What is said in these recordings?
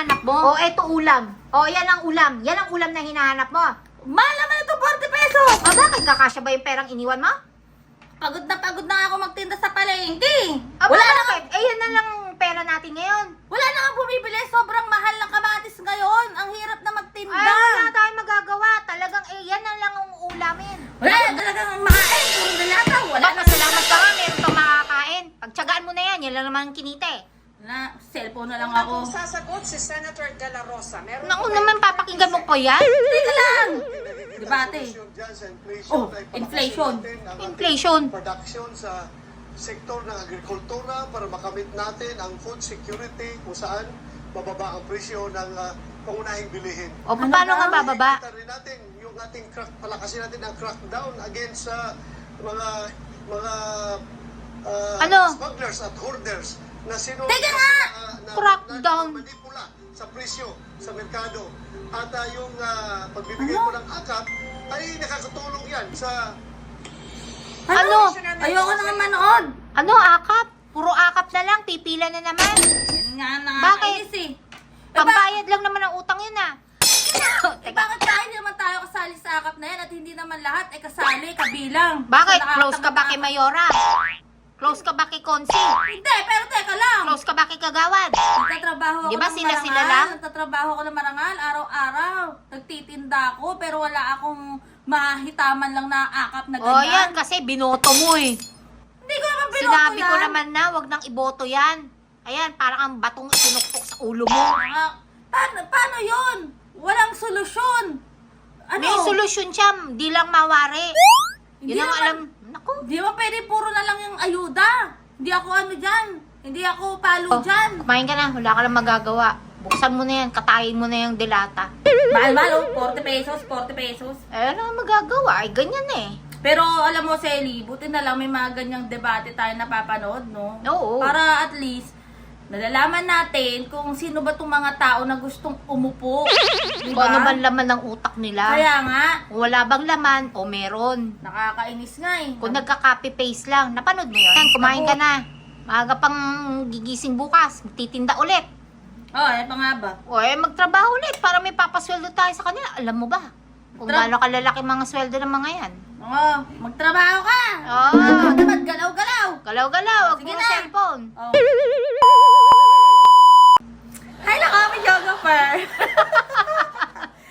hinahanap mo? O, eto ulam. O, yan ang ulam. Yan ang ulam na hinahanap mo. Mahal naman ito, 40 pesos! O, bakit kakasya ba yung perang iniwan mo? Pagod na pagod na ako magtinda sa palengke. O, Wala na bakit? Eh, yan na lang ang pera natin ngayon. Wala na nga bumibili. Sobrang mahal ng kamatis ngayon. Ang hirap na magtinda. Ay, wala tayong magagawa. Talagang, eh, yan na lang ang ulamin. Wala na talagang makain. Puro dalata. Wala Wala na na salamat ka nga, meron kang makakain. Pagtsagaan mo na yan, yan lang naman ang kinita eh. Na lang ako. pong sasagot si Senator De La Rosa. Meron Naku naman, papakinggan mo pa yan? Teka lang. Debate. Inflation. Oh, Oh, inflation. inflation. Production sa sektor ng agrikultura para makamit natin ang food security kung saan bababa ang presyo ng ah, pangunahing bilihin. O, Ano paano nga bababa? Kita rin natin yung ating crack, palakasin natin ang crackdown against sa mga mga ah, Ano? smugglers at hoarders na sino Teka nga! na, Crackdown. manipula sa presyo sa merkado. At ah, yung ah, pagbibigay Ano? mo ng akap ay nakakatulong yan sa Ano? Ayoko na manood. Ano, akap? Puro akap na lang, pipila na naman. Yan nga Bakit? nakakainis eh. Eh, ba- Pambayad lang naman ang utang yun ah. eh, bakit tayo hindi naman tayo kasali sa akap na yan at hindi naman lahat ay kasali, kabilang. Bakit? Close ka ba kay Mayora? Close ka ba kay Consi? Hindi, pero teka lang. Close ka ba kay Kagawad? Nagtatrabaho ako Di ba ng sila- marangal. sila lang? Nagtatrabaho ako ng marangal araw-araw. Nagtitinda ako pero wala akong mahitaman lang na akap na O Oh, yan, ganyan. kasi binoto mo eh. Hindi ko naman binoto Sinabi ko yan. naman na, wag nang iboto yan. Ayan, parang ang batong isinuktok sa ulo mo. Ah, paano, paano yun? Walang solusyon. Ano? May solusyon siya, di lang mawari. Hindi Yun ang naman- alam. Naku. Di ba pwede puro na lang yung ayuda? Hindi ako ano dyan. Hindi ako palo Oh, dyan. kumain ka na, wala ka lang magagawa. Buksan mo na yan, katayin mo na yung dilata. Mahal-mahal oh. 40 pesos, 40 pesos. Eh, ano magagawa? Ay, ganyan eh. Pero alam mo, Selly, buti na lang may mga ganyang debate tayo napapanood, no? Oo. Para at least, nalalaman natin kung sino ba itong mga tao na gustong umupo. Di Kung ano ba? bang laman ng utak nila. Kaya nga, Kung wala bang laman, o meron. nakakainis nga eh. Kung nagka-copy-paste lang, napanood mo yun? Yan, kumain ka na. Maaga pang gigising bukas, titinda ulit. Oh, eto nga ba? O eh, magtrabaho ulit para may papasweldo tayo sa kanila. Alam mo ba? Kung Tra- gaano kalalaki mga sweldo ng mga yan. Oo, magtrabaho ka! Oo. Ano naman, galaw-galaw! Galaw-galaw, wag Sige puro na. cellphone. Oh. Hi na kami, Jogger!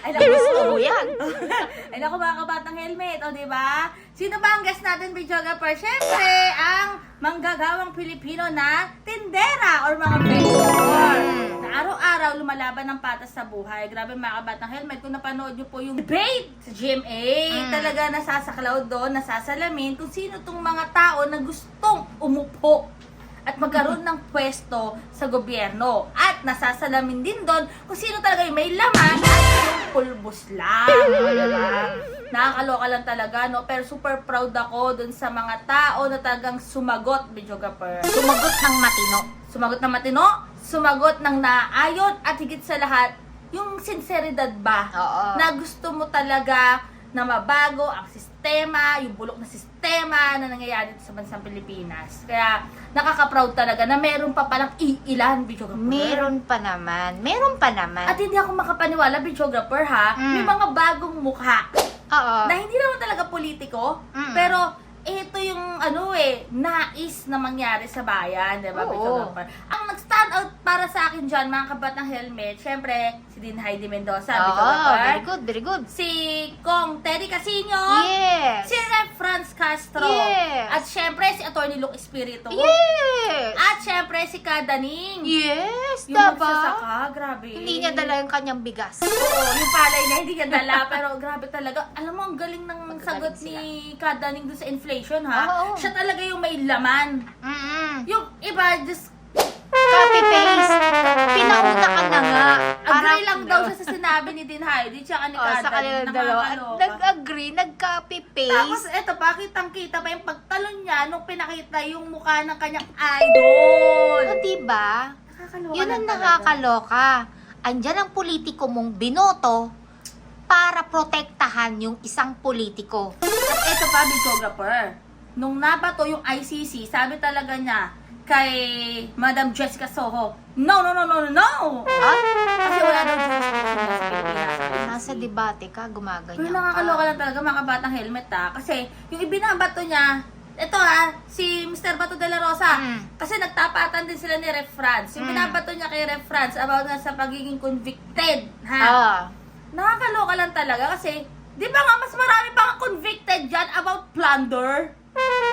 Ay, naku, mo yan. Ay, naku, mga kabatang helmet, o, di ba? Sino ba ang guest natin, Videographer? Siyempre, ang manggagawang Pilipino na tindera or mga vendor. Na araw-araw lumalaban ng patas sa buhay. Grabe mga kabatang helmet. Kung napanood nyo po yung debate sa GMA, Mm. talaga nasasaklaw doon, nasasalamin kung sino tong mga tao na gustong umupo at magkaroon ng pwesto sa gobyerno. At nasasalamin din doon kung sino talaga yung may laman at yung pulbos lang. Diba? Nakakaloka lang talaga, no? Pero super proud ako doon sa mga tao na talagang sumagot, videographer. Sumagot ng matino. Sumagot ng matino, sumagot ng naayon, at higit sa lahat, yung sinseridad ba? Oo. Na gusto mo talaga na mabago ang sistema, yung bulok na sistema na nangyayari sa bansang Pilipinas. Kaya nakaka-proud talaga na meron pa palang iilan videographer. Meron pa naman. Meron pa naman. At hindi ako makapaniwala videographer ha, Mm. may mga bagong mukha Oo. na hindi naman talaga politiko, Mm. pero ito yung ano eh, nais na mangyari sa bayan, di ba, Oo. Ang nag-stand out para sa akin dyan, mga kabatang helmet, syempre, si Din Heidi Mendoza, Oo, videographer. very good, very good. Si Kong Teddy Casino. Yes. Si Rep. Franz Castro. Yes. At syempre, si Atty. Luke Espiritu. Yes. At syempre, si Kadaning. Yes, Yung diba? magsasaka, grabe. Hindi niya dala yung kanyang bigas. Oo, yung palay na hindi niya dala. Pero grabe talaga. Alam mo, ang galing ng Magagaling sagot ni Kadaning doon sa inflation, ha? Oo. Siya talaga yung may laman. Mm-mm. Yung iba, just Copy-paste. Pinauna ka na nga. agree lang daw siya sa sinabi ni Din Heidi tsaka ni Oh, sa Kadaning. kanilang dalawa. At Nakakaloka. Nag-agree, Tapos nag-copy-paste. eto pa, kitang-kita pa yung pagtalon niya nung pinakita yung mukha ng kanyang idol. O, diba? Nakakaloka Yun ang nakakaloka. Andyan ang politiko mong binoto para protektahan yung isang politiko. At eto pa, videographer. Nung nabato yung ICC, sabi talaga niya, kay Madam Jessica Soho. No, no, no, no, no, no! Ah, Kasi wala daw jurisdiction sa Pilipinas. nasa debate ka, Pero gumaganyan nakakaloka ka. lang talaga mga kabatang helmet ha. Kasi yung ibinabato niya, ito ha, si Mr. Bato de la Rosa. Mm. Kasi nagtapatan din sila ni Ref France. Yung Mm. binabato niya kay Ref France about nga sa pagiging convicted. Ha? Ah, Nakakaloka lang talaga kasi, di ba nga mas marami pang convicted dyan about plunder?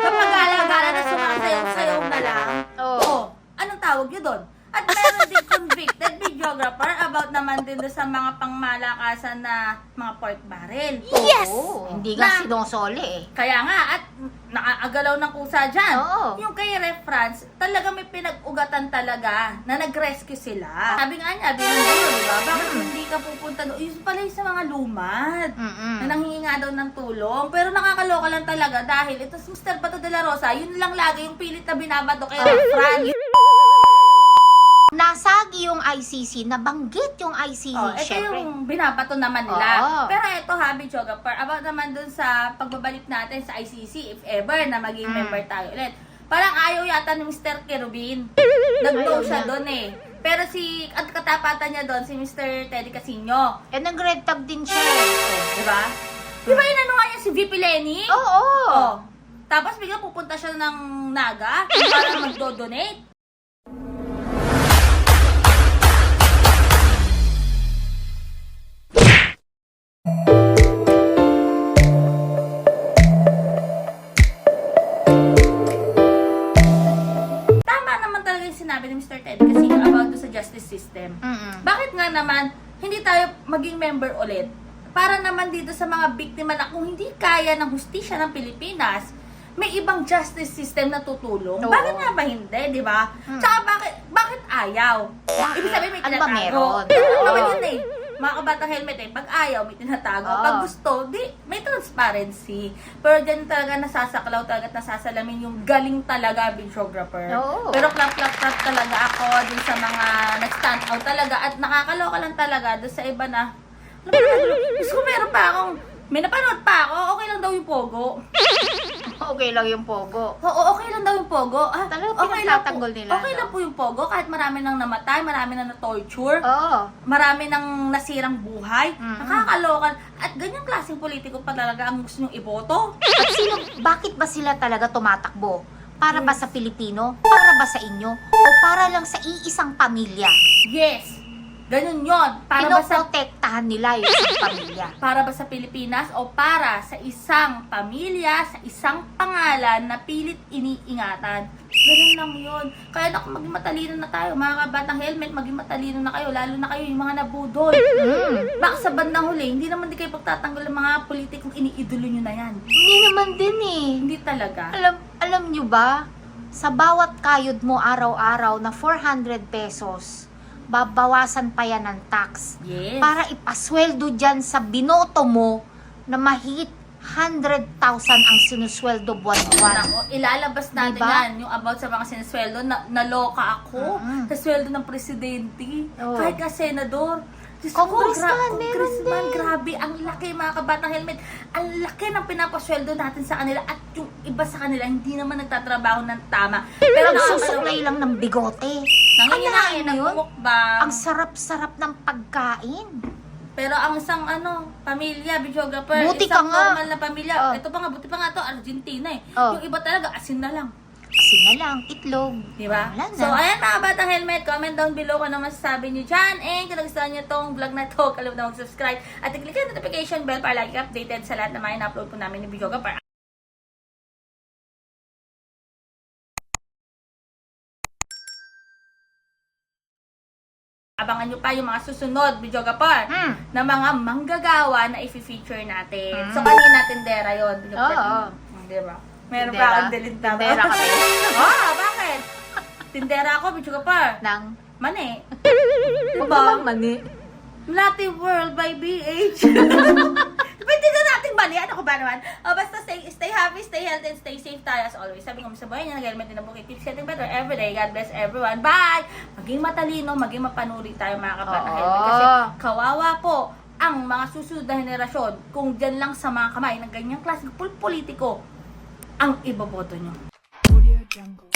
Kapag gala-gala na sumasayaw-sayaw na lang. Oo. Oh, anong tawag nyo doon? At meron din convicted videographer about naman din doon sa mga pangmalakasan na mga pork barrel. yes! Oo. Hindi Na- sinusoli eh. Kaya nga, at nakaagalaw ng kusa dyan. Oo. Yung kay Ref France, talaga may pinag-ugatan talaga na nag-rescue sila. Sabi nga niya, bilang guro, di ba? Bakit hindi ka pupunta doon? Yun pala yung sa mga lumad. Mm-mm. Na nanghingi nga daw ng tulong. Pero nakakaloka lang talaga dahil ito si Mr. Bato de la Rosa, yun lang lagi yung pilit na binabato kay Ref France. Nasagi yung ICC, nabanggit yung ICC, Oh, ito syempre. yung binabato naman nila. Oo. Pero ito ha, Bichoga, about naman dun sa pagbabalik natin sa ICC, if ever na maging Mm. member tayo ulit. Parang ayaw yata ni Mr. Kerubin. Nag-go siya doon eh. Pero si, at katapatan niya doon, si Mr. Teddy Casino. Eh, nag-red tag din siya eh. Di ba? Di ba yun ano nga niya si VP Lenny? Oo. Oh. Tapos bigla pupunta siya ng Naga para magdo-donate. System. Mm-mm. Bakit nga naman hindi tayo maging member ulit? Para naman dito sa mga biktima na kung hindi kaya ng hustisya ng Pilipinas, may ibang justice system na tutulong. Oo. Bakit nga ba hindi, di ba? Hmm. Tsaka bakit, bakit ayaw? Ibig sabihin may Ano ba tinatago. meron? Yun eh. Mga kabatang helmet eh, pag ayaw, may tinatago. Oo. Pag gusto, di, may transparency. Pero dyan talaga nasasaklaw talaga at nasasalamin yung galing talaga videographer. Oo. Pero clap clap clap talaga ako dun sa mga nag-stand out talaga at nakakaloka lang talaga dun sa iba na na, Diyos ko meron pa akong may napanood pa ako, okay lang daw yung pogo. Okay lang yung pogo. Oo, okay lang daw yung pogo. Ah, Talagang okay lang po, pinagtatanggol nila, Okay no? lang po yung pogo kahit marami nang namatay, marami nang na-torture, Oo. marami nang nasirang buhay. Mm-mm. Nakakalokan. At ganyang klaseng politiko pa talaga ang gusto nyong iboto. At sino, bakit ba sila talaga tumatakbo? Para ba sa Pilipino? Para ba sa inyo? O para lang sa iisang pamilya? Yes. Ganun yon Para ba sa Pinoprotektahan nila yung isang pamilya. para ba sa Pilipinas o para sa isang pamilya, sa isang pangalan na pilit iniingatan. Ganun lang yun. Kaya naku, maging matalino na tayo. Mga kabatang helmet, maging matalino na kayo. Lalo na kayo yung mga nabudol. Mm. Baka sa bandang huli, hindi naman di kayo pagtatanggol ng mga politikong iniidolo nyo na yan. Hindi naman din eh. Hindi talaga. Alam, alam nyo ba, sa bawat kayod mo araw-araw na 400 pesos, babawasan pa yan ng tax. Yes. Para ipasweldo dyan sa binoto mo na mahigit 100,000 ang sinusweldo buwan-buwan. Ilalabas natin Diba? yan, yung about sa mga sinesweldo. Na, naloka ako Mm-mm. sa sweldo ng presidente. Oo. Kahit ka senador. Congressman, meron congressman, din. grabe. Ang laki mga kabatang helmet. Ang laki ng pinapasweldo natin sa kanila. At yung iba sa kanila, hindi naman nagtatrabaho ng tama. Pero Nagsusuklay lang ng bigote. Nanginginain Alain mo yun? mukbang. Ang sarap-sarap ng pagkain. Pero ang isang ano, pamilya, videographer, Buti ka isang nga. normal na pamilya, Oh. ito pa nga, buti pa nga to, Argentina eh. Oh. Yung iba talaga, asin na lang. Kasi nga lang, itlog. Di ba? Wala na. So, ayan mga batang helmet. Comment down below kung ano masasabi nyo dyan. And kung nagustuhan nyo tong vlog na to, kalimutan mag-subscribe. At i-click ang notification bell para lagi updated sa lahat ng mga in-upload po namin ni Bijoga para Abangan nyo pa yung mga susunod, Bijoga Par, Hmm. na mga manggagawa na i-feature natin. Mm. So, kanina tindera yun. Bijoga Par. Oo. Mm, Di ba? Meron Tindera? pa akong dilintang. Tindera ka ba? Ah, bakit? Tindera ako, Bijoga Par. Nang, Mani. Huwag Diba? naman mani. Latte World by BH. Pwede na natin mani. Ano ko ba naman? Oh, basta stay, stay happy, stay healthy, and stay safe tayo as always. Sabi ko sa buhay niya, nag-helmet din ang bukid. Keeps getting better every day. God bless everyone. Bye! Maging matalino, maging mapanuri tayo mga kapatid. Oo. Kasi kawawa po ang mga susunod na henerasyon kung dyan lang sa mga kamay ng ganyang klaseng pul- politiko ang iboboto nyo. Audio Jungle.